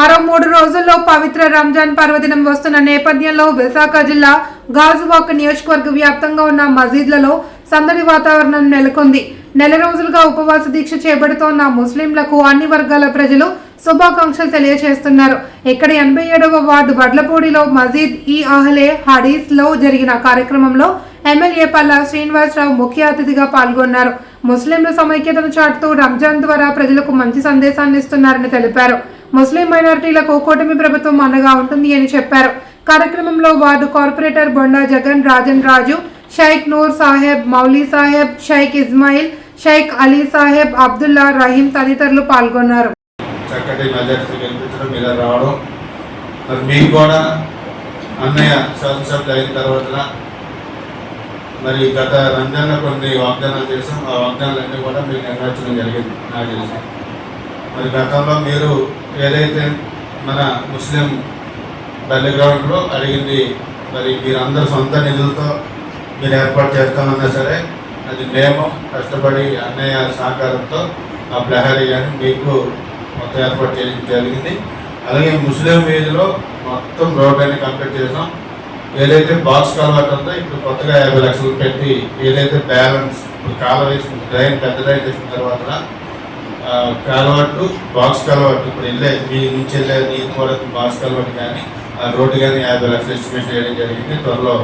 మరో మూడు రోజుల్లో పవిత్ర రంజాన్ పర్వదినం వస్తున్న నేపథ్యంలో విశాఖ జిల్లా గాజువాక నియోజకవర్గ వ్యాప్తంగా ఉన్న మసీద్లలో సందడి వాతావరణం నెలకొంది. నెల రోజులుగా ఉపవాస దీక్ష చేపడుతోన్న ముస్లింలకు అన్ని వర్గాల ప్రజలు శుభాకాంక్షలు తెలియజేస్తున్నారు ఇక్కడ ఎనభై ఏడవ వార్డు వడ్లపూడిలో మజీద్ ఈ అహ్లే హడీస్లో జరిగిన కార్యక్రమంలో ఎమ్మెల్యే పల్లా శ్రీనివాసరావు ముఖ్య అతిథిగా పాల్గొన్నారు. ముస్లింల సమైక్యతను చాటుతూ రంజాన్ ద్వారా ప్రజలకు మంచి సందేశాన్ని ఇస్తున్నారని తెలిపారు. ముస్లిం మైనారిటీలకు కూటమి ప్రభుత్వం అండగా ఉంటుంది అని చెప్పారు. కార్యక్రమంలో వార్డు కార్పొరేటర్ బొండా జగన్ రాజన్ రాజు షైక్ నూర్ సాహెబ్ మౌలీ సాహెబ్ షైక్ ఇస్మాయిల్ షైక్ అలీ సాహెబ్ అబ్దుల్లా రహీం తదితరులు పాల్గొన్నారు. చక్కటి మెజార్టీ గెలిపించడం ఇలా రావడం. మరి మీకు కూడా అన్నయ్య శాసనసభ్యులు అయిన తర్వాత మరి గత రంజాన్లో కొన్ని వాగ్దానాలు చేసాం ఆ వాగ్దానాలన్నీ కూడా మీకు నెరవేర్చడం జరిగింది. నాకు తెలిసి. మరి గతంలో మీరు ఏదైతే మన ముస్లిం బల్లి గ్రౌండ్లో అడిగింది మరి మీరందరు సొంత నిధులతో మీరు ఏర్పాటు చేస్తామన్నా సరే అది మేము కష్టపడి అన్నయ్య సహకారంతో ఆ ప్రహరీ కానీ మీకు మొత్తం ఏర్పాటు చేయడం జరిగింది. అలాగే ముస్లిం వీధిలో మొత్తం రోడ్ అన్ని కంప్లీట్ చేసాం. ఏదైతే బాక్స్ కలవాట్ ఉందో ఇప్పుడు కొత్తగా యాభై లక్షలు పెట్టి ఏదైతే బ్యాలెన్స్ ఇప్పుడు కాలువ వేసిన డ్రైన్ పెద్ద డ్రైన్ చేసిన తర్వాత కాలువట్టు బాక్స్ కలవట్టు ఇప్పుడు వెళ్ళే మీ నుంచి వెళ్ళే నీరు కూడా బాక్స్ కలవట్టు కానీ ఆ రోడ్డు కానీ యాభై లక్షలు ఎస్టిమేట్ చేయడం జరిగింది. త్వరలో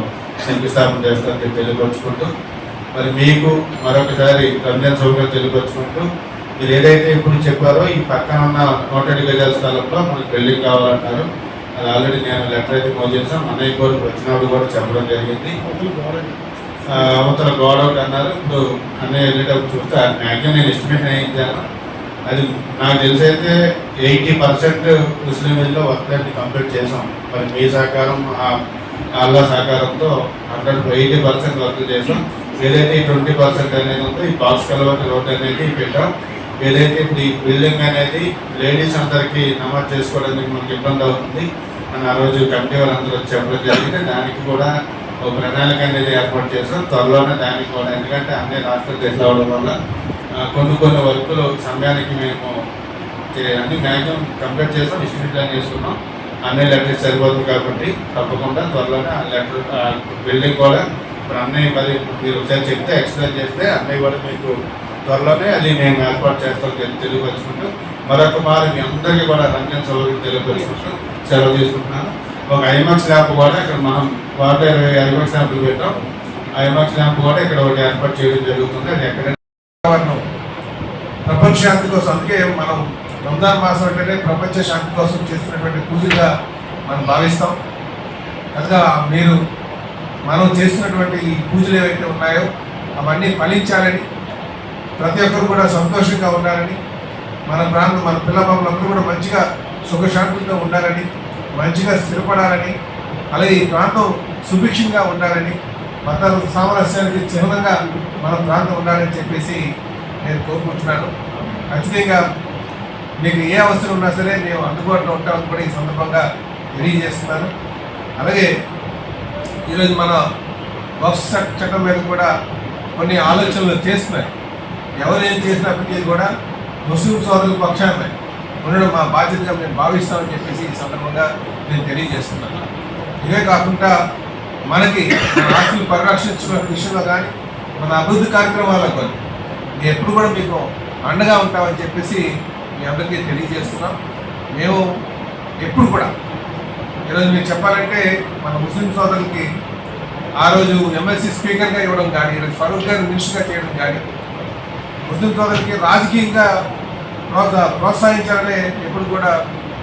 శంకుస్థాపన చేస్తారని తెలియపరుచుకుంటూ మరి మీకు మరొకసారి రంజాన్ సౌకర్యం తెలియపరుచుకుంటూ మీరు ఏదైతే ఇప్పుడు చెప్పారో ఈ పక్కన ఉన్న నూట గజాల స్థలంలో మనకి బిల్డింగ్ కావాలంటారు. అది ఆల్రెడీ నేను లెటర్ అయితే మోజ్ చేసాం అన్నయ్య కూడా వచ్చినప్పుడు కూడా చెప్పడం జరిగింది. అవతల గోడ ఒకటి అన్నారు. ఇప్పుడు అన్నయ్య వెళ్ళేటప్పుడు చూస్తే మ్యాక్సిమం నేను ఎస్టిమేషన్ అయించాను అది నాకు తెలిసైతే ఎయిటీ పర్సెంట్ ముస్లిం వీళ్ళలో వర్క్ అన్ని కంప్లీట్ చేసాం. మరి మీ సహకారం అల్లా సహకారంతో హండ్రెడ్ ఎయిటీ పర్సెంట్ వర్క్ చేసాం. ఏదైతే ట్వంటీ పర్సెంట్ అనేది ఉందో ఈ బాక్స్ కలవటి రోడ్ అనేది పెట్టాం. ఏదైతే ఇప్పుడు ఈ బిల్డింగ్ అనేది లేడీస్ అందరికీ నమోదు చేసుకోవడానికి మనకి ఇబ్బంది అవుతుంది. అని ఆ రోజు కమిటీ వాళ్ళందరూ వచ్చి చెప్పడం జరిగింది. దానికి కూడా ఒక ప్రణాళిక అనేది ఏర్పాటు చేసాం. త్వరలోనే దానికి కూడా ఎందుకంటే అన్ని రాష్ట్రాలు తెచ్చి అవడం వల్ల కొన్ని కొన్ని వర్కులు సమయానికి మేము అన్ని మ్యాక్సిమం కంప్లీట్ చేస్తాం ఇస్టిమేట్ ప్లాన్ చేసుకున్నాం. అన్ని లెటర్స్ సరిపోతుంది కాబట్టి తప్పకుండా త్వరలోనే ఆ లెటర్ బిల్డింగ్ కూడా ఇప్పుడు అన్నయ్య మరి మీరు ఒకసారి చెప్తే ఎక్స్ప్లెయిన్ చేస్తే అన్నయ్య కూడా మీకు త్వరలోనే అది మేము ఏర్పాటు చేస్తాం తెలియపరుచుకుంటూ మరొక మారు మీ అందరికీ కూడా రంజన్ సెలవు తెలియపరుచుకుంటూ సెలవు తీసుకుంటున్నాను. ఒక ఐమాక్స్ ల్యాంప్ కూడా ఇక్కడ మనం వాటర్ ఇరవై ఐమాక్స్ ల్యాంపులు పెట్టాం. ఐమాక్స్ ల్యాంప్ కూడా ఇక్కడ ఒకటి ఏర్పాటు చేయడం జరుగుతుంది. అది ఎక్కడ వాతావరణం. ప్రపంచ శాంతి కోసం అందుకే మనం రంజాన్ మాసం అంటేనే ప్రపంచ శాంతి కోసం చేస్తున్నటువంటి పూజగా మనం భావిస్తాం. కనుక మీరు మనం చేస్తున్నటువంటి ఈ పూజలు ఏవైతే ఉన్నాయో అవన్నీ ఫలించాలని ప్రతి ఒక్కరు కూడా సంతోషంగా ఉండాలని మన ప్రాంతం మన పిల్లబాబులందరూ కూడా మంచిగా సుఖశాంతులతో ఉండాలని మంచిగా స్థిరపడాలని అలాగే ఈ ప్రాంతం సుభిక్షంగా ఉండాలని మత సామరస్యానికి చిహ్నంగా మన ప్రాంతం ఉండాలని చెప్పేసి నేను కోరుకుంటున్నాను. ఖచ్చితంగా మీకు ఏ అవసరం ఉన్నా సరే మేము అందుబాటులో ఉంటామని కూడా ఈ సందర్భంగా తెలియజేస్తున్నాను. అలాగే ఈరోజు మన వక్ఫ్ చట్టం మీద కూడా కొన్ని ఆలోచనలు చేస్తున్నాయి. ఎవరు ఏం చేసినప్పటికీ కూడా ముస్లిం సోదరుల పక్షాన ఉండడం మా బాధ్యతగా మేము భావిస్తామని చెప్పేసి ఈ సందర్భంగా నేను తెలియజేస్తున్నాను. ఇవే కాకుండా మనకి మన ఆస్తులు పరిరక్షించిన విషయంలో కానీ మన అభివృద్ధి కార్యక్రమాల్లో కానీ ఎప్పుడు కూడా మీకు అండగా ఉంటామని చెప్పేసి మీ అందరికీ తెలియజేస్తున్నాం. మేము ఎప్పుడు కూడా ఈరోజు మీరు చెప్పాలంటే మన ముస్లిం సోదరులకి ఆ రోజు ఎమ్మెల్సీ స్పీకర్గా ఇవ్వడం కానీ ఈరోజు ఫరూక్ గారు మినిస్టర్గా చేయడం కానీ ముస్లిం సోదరులకి రాజకీయంగా ప్రోత్సా ప్రోత్సహించాలనే ఎప్పుడు కూడా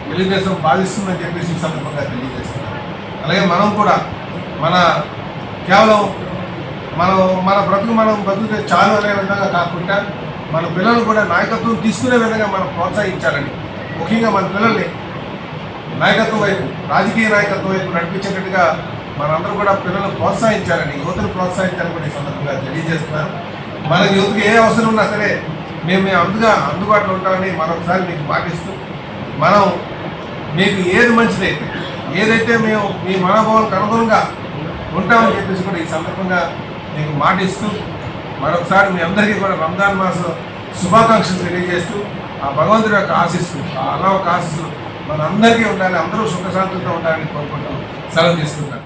తెలుగుదేశం బాధిస్తుందని చెప్పేసి ఈ సందర్భంగా తెలియజేస్తున్నాం. అలాగే మనం కూడా మన కేవలం మనం మన బ్రతుకు మనం బ్రతుకుతే చాలు అనే విధంగా కాకుండా మన పిల్లలు కూడా నాయకత్వం తీసుకునే విధంగా మనం ప్రోత్సహించాలని. ముఖ్యంగా మన పిల్లల్ని నాయకత్వం వైపు రాజకీయ నాయకత్వం వైపు నడిపించేటట్టుగా మనందరూ కూడా పిల్లలు ప్రోత్సహించాలని యువతను ప్రోత్సహించాలని కూడా ఈ సందర్భంగా తెలియజేస్తున్నారు. మన యువతకు ఏ అవసరం ఉన్నా సరే మేము మేము అందుగా అందుబాటులో ఉంటామని మరొకసారి మీకు పాటిస్తూ మనం మీకు ఏది మంచిదైతే ఏదైతే మేము మీ మనోభావాలకు అనుగుణంగా ఉంటామని చెప్పేసి కూడా ఈ సందర్భంగా మీకు మాటిస్తూ మరొకసారి మీ అందరికీ కూడా రంజాన్ మాసం శుభాకాంక్షలు తెలియజేస్తూ ఆ భగవంతుడి యొక్క ఆశీస్సులు ఆ ఒక యొక్క ఆశీస్సులు మన అందరికీ ఉండాలి అందరూ సుఖశాంతులతో ఉండాలని కోరుకుంటూ సెలవు తీసుకుంటాను.